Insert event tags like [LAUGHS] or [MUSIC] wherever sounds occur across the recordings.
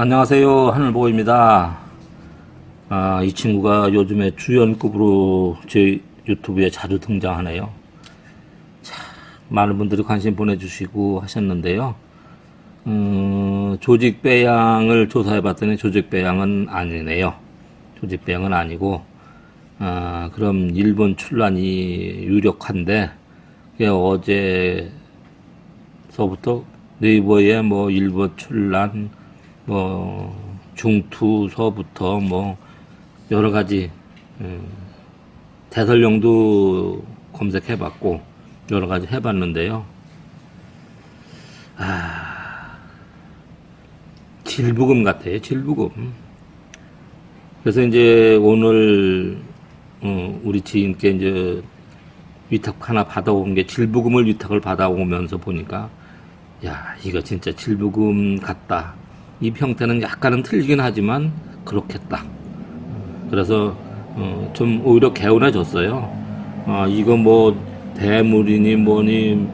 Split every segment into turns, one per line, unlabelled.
안녕하세요. 하늘보입니다. 아, 이 친구가 요즘에 주연급으로 제 유튜브에 자주 등장하네요. 참, 많은 분들이 관심 보내주시고 하셨는데요. 음, 조직 배양을 조사해 봤더니 조직 배양은 아니네요. 조직 배양은 아니고, 아, 그럼 일본 출란이 유력한데, 어제서부터 네이버에 뭐 일본 출란, 뭐 중투서부터 뭐 여러 가지 음, 대설령도 검색해봤고 여러 가지 해봤는데요. 아 질부금 같아요. 질부금. 그래서 이제 오늘 어, 우리 지인께 이제 위탁 하나 받아온 게 질부금을 위탁을 받아오면서 보니까 야 이거 진짜 질부금 같다. 이 형태는 약간은 틀리긴 하지만 그렇겠다. 그래서 어, 좀 오히려 개운해졌어요. 아 이거 뭐 대물이니 뭐니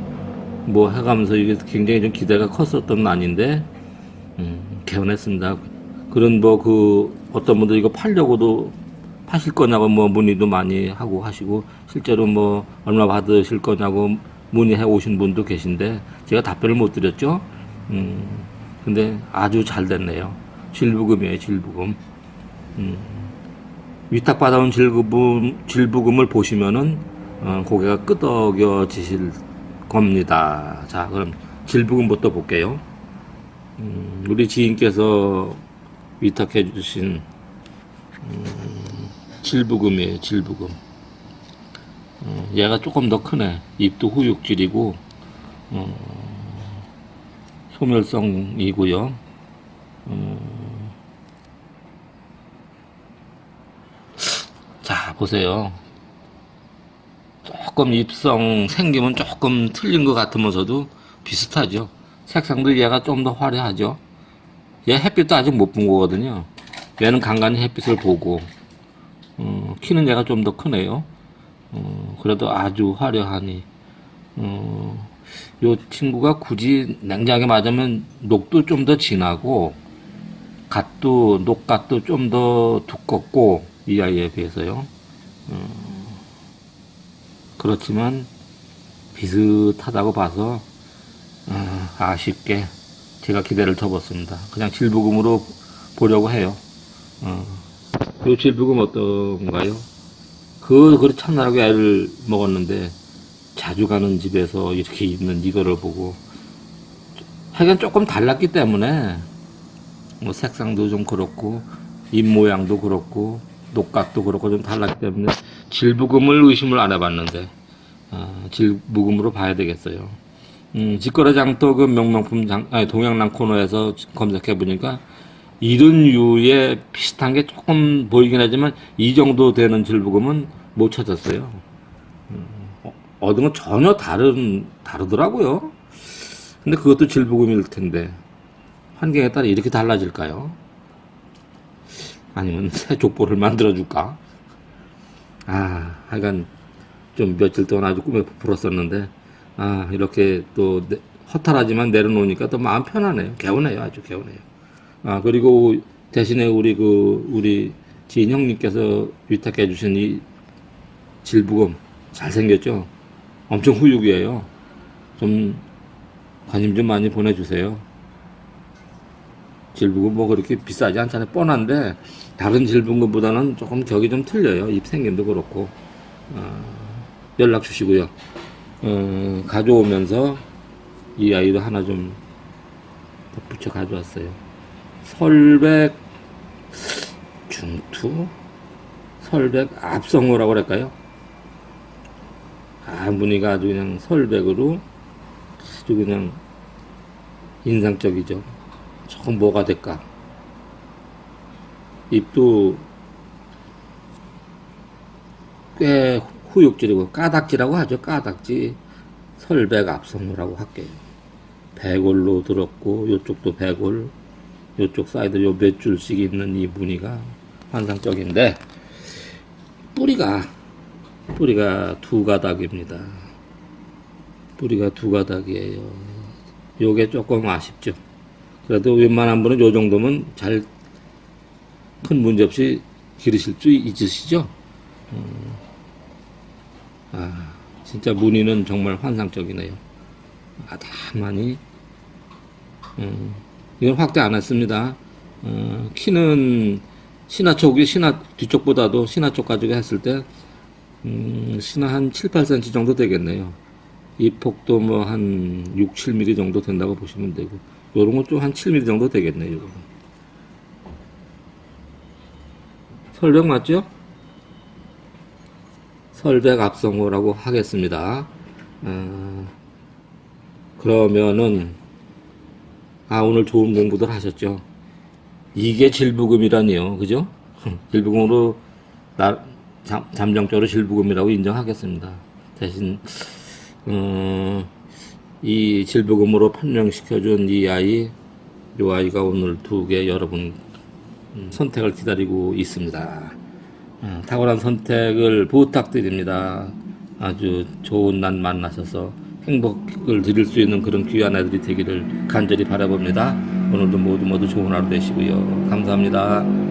뭐 해가면서 이게 굉장히 좀 기대가 컸었던 난인데 음, 개운했습니다. 그런 뭐 그 어떤 분들 이거 팔려고도 파실 거냐고 뭐 문의도 많이 하고 하시고 실제로 뭐 얼마 받으실 거냐고 문의해 오신 분도 계신데 제가 답변을 못 드렸죠. 음, 근데 아주 잘 됐네요. 질부금이에요, 질부금. 음, 위탁 받아온 질부금, 질부금을 보시면은 어, 고개가 끄덕여지실 겁니다. 자, 그럼 질부금부터 볼게요. 음, 우리 지인께서 위탁해 주신 음, 질부금이에요, 질부금. 어, 얘가 조금 더 크네. 입도 후육질이고, 어, 소멸성이고요. 어, 자, 보세요. 조금 입성 생김은 조금 틀린 것 같으면서도 비슷하죠. 색상도 얘가 좀 더 화려하죠. 얘 햇빛도 아직 못 본 거거든요. 얘는 간간히 햇빛을 보고, 어, 키는 얘가 좀 더 크네요. 어, 그래도 아주 화려하니, 어, 요 친구가 굳이 냉장에 맞으면 녹도 좀 더 진하고, 갓도, 녹갓도 좀 더 두껍고, 이 아이에 비해서요. 어, 그렇지만, 비슷하다고 봐서, 어, 아쉽게 제가 기대를 접었습니다. 그냥 질부금으로 보려고 해요. 어, 요 질부금 어떤가요? 그, 그리 참나라하게 애를 먹었는데, 자주 가는 집에서 이렇게 있는 이거를 보고, 하여간 조금 달랐기 때문에, 뭐 색상도 좀 그렇고, 입 모양도 그렇고, 녹각도 그렇고 좀 달랐기 때문에, 질부금을 의심을 안 해봤는데, 아, 질부금으로 봐야 되겠어요. 음, 직거래 장터금 명명품 장, 아니, 동양남 코너에서 검색해 보니까, 이런 유의 비슷한 게 조금 보이긴 하지만 이 정도 되는 질부금은 못 찾았어요. 얻은 건 전혀 다른 다르더라고요. 근데 그것도 질부금일 텐데 환경에 따라 이렇게 달라질까요? 아니면 [LAUGHS] 새 족보를 만들어 줄까? 아, 하여간 좀 며칠 동안 아주 꿈에 부풀었었는데 아 이렇게 또 내- 허탈하지만 내려놓으니까 또 마음 편하네요. 개운해요, 아주 개운해요. 아 그리고 대신에 우리 그 우리 지인 형님께서 위탁해 주신 이 질부금 잘생겼죠? 엄청 후육이에요. 좀 관심 좀 많이 보내주세요. 질부금 뭐 그렇게 비싸지 않잖아요. 뻔한데 다른 질부금보다는 조금 격이 좀 틀려요. 입 생김도 그렇고 아, 연락 주시고요. 어, 가져오면서 이 아이도 하나 좀 덧붙여 가져왔어요. 설백 중투? 설백 앞성어라고 그럴까요? 아, 무늬가 아주 그냥 설백으로 아주 그냥 인상적이죠. 조금 뭐가 될까? 입도 꽤 후육질이고 까닥지라고 하죠. 까닥지 설백 앞성어라고 할게요. 배골로 들었고 요쪽도 배골 요쪽 사이드 요 몇 줄씩 있는 이 무늬가 환상적인데 뿌리가 뿌리가 두 가닥입니다. 뿌리가 두 가닥이에요. 요게 조금 아쉽죠. 그래도 웬만한 분은 요 정도면 잘 큰 문제 없이 기르실 수 있으시죠? 음. 아, 진짜 무늬는 정말 환상적이네요. 아담하니, 음, 이건 확대 안 했습니다. 어, 키는 신화 쪽이 신화 뒤쪽보다도 신화 쪽 가지고 했을 때, 음, 신화 한 7, 8cm 정도 되겠네요. 이 폭도 뭐 한 6, 7mm 정도 된다고 보시면 되고, 요런 건좀한 7mm 정도 되겠네요, 요거는. 설백 맞죠? 설백 앞성호라고 하겠습니다. 어, 그러면은 아 오늘 좋은 공부들 하셨죠? 이게 질부금이라니요, 그죠? [LAUGHS] 질부금으로 나 잠, 잠정적으로 질부금이라고 인정하겠습니다. 대신 어, 이 질부금으로 판명시켜준 이 아이, 이 아이가 오늘 두 개 여러분 음, 선택을 기다리고 있습니다. 어, 탁월한 선택을 부탁드립니다. 아주 좋은 날 만나셔서 행복을 드릴 수 있는 그런 귀한 아이들이 되기를 간절히 바라봅니다. 오늘도 모두 모두 좋은 하루 되시고요. 감사합니다.